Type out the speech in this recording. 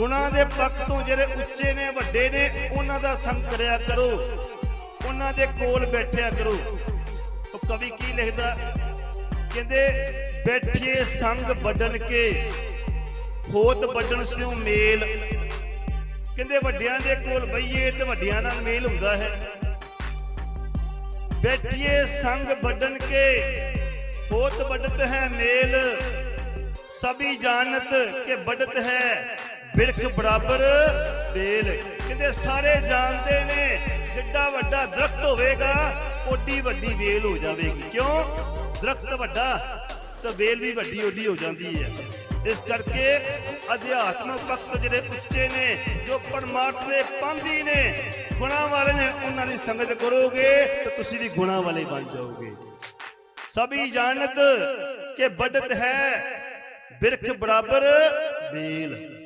ਗੁਣਾ ਦੇ ਪੱਖ ਤੋਂ ਜਿਹੜੇ ਉੱਚੇ ਨੇ, ਵੱਡੇ ਨੇ, ਉਹਨਾਂ ਦਾ ਸੰਗ ਕਰਿਆ ਕਰੋ। ਉਹਨਾਂ ਦੇ ਕੋਲ ਬੈਠਿਆ ਕਰੋ। ਉਹ ਕਵੀ ਕੀ ਲਿਖਦਾ? ਕਹਿੰਦੇ, ਬੈਠੀਏ ਸੰਗ ਵੱਡਣ ਕੇ ਹੋਤ ਵੱਡਣ ਸਿਓ ਮੇਲ। ਕਹਿੰਦੇ, ਵੱਡਿਆਂ ਦੇ ਕੋਲ ਬਈਏ ਤੇ ਵੱਡਿਆਂ ਨਾਲ ਮੇਲ ਹੁੰਦਾ ਹੈ। ਬੈਠੀਏ ਸੰਗ ਵੱਡਣ ਕੇ ਹੋਤ ਵੱਡਤ ਹੈ ਮੇਲ। ਸਭੀ ਜਾਣਤ ਕਿ ਵੱਡਤ ਹੈ। ਬਿਰਖ ਬਰਾਬਰ ਬੇਲ। ਕਹਿੰਦੇ ਸਾਰੇ ਜਾਣਦੇ ਨੇ, ਜਿੱਡਾ ਵੱਡਾ ਦਰਖਤ ਹੋਵੇਗਾ, ਓਡੀ ਵੱਡੀ ਵੇਲ ਹੋ ਜਾਵੇਗੀ। ਕਿਉਂ? ਦਰਖਤ ਵੱਡਾ, ਤਾਂ ਵੇਲ ਵੀ ਵੱਡੀ ਓਡੀ ਹੋ ਜਾਂਦੀ ਹੈ। ਇਸ ਕਰਕੇ ਅਧਿਆਤਮਕ ਪੱਖ ਜਿਹੜੇ ਉੱਚੇ ਨੇ, ਜੋ ਪਰਮਾਤਮਾ ਦੇ ਨੇ, ਗੁਣਾਂ ਵਾਲੇ ਨੇ, ਉਹਨਾਂ ਦੀ ਸੰਗਤ ਕਰੋਗੇ, ਤਾਂ ਤੁਸੀਂ ਵੀ ਗੁਣਾਂ ਵਾਲੇ ਬਣ ਜਾਓਗੇ। ਸਭੀ ਜਾਣਤ ਕਿ ਵੱਡਤ ਹੈ ਬਿਰਖ ਬਰਾਬਰ ਬੇਲ।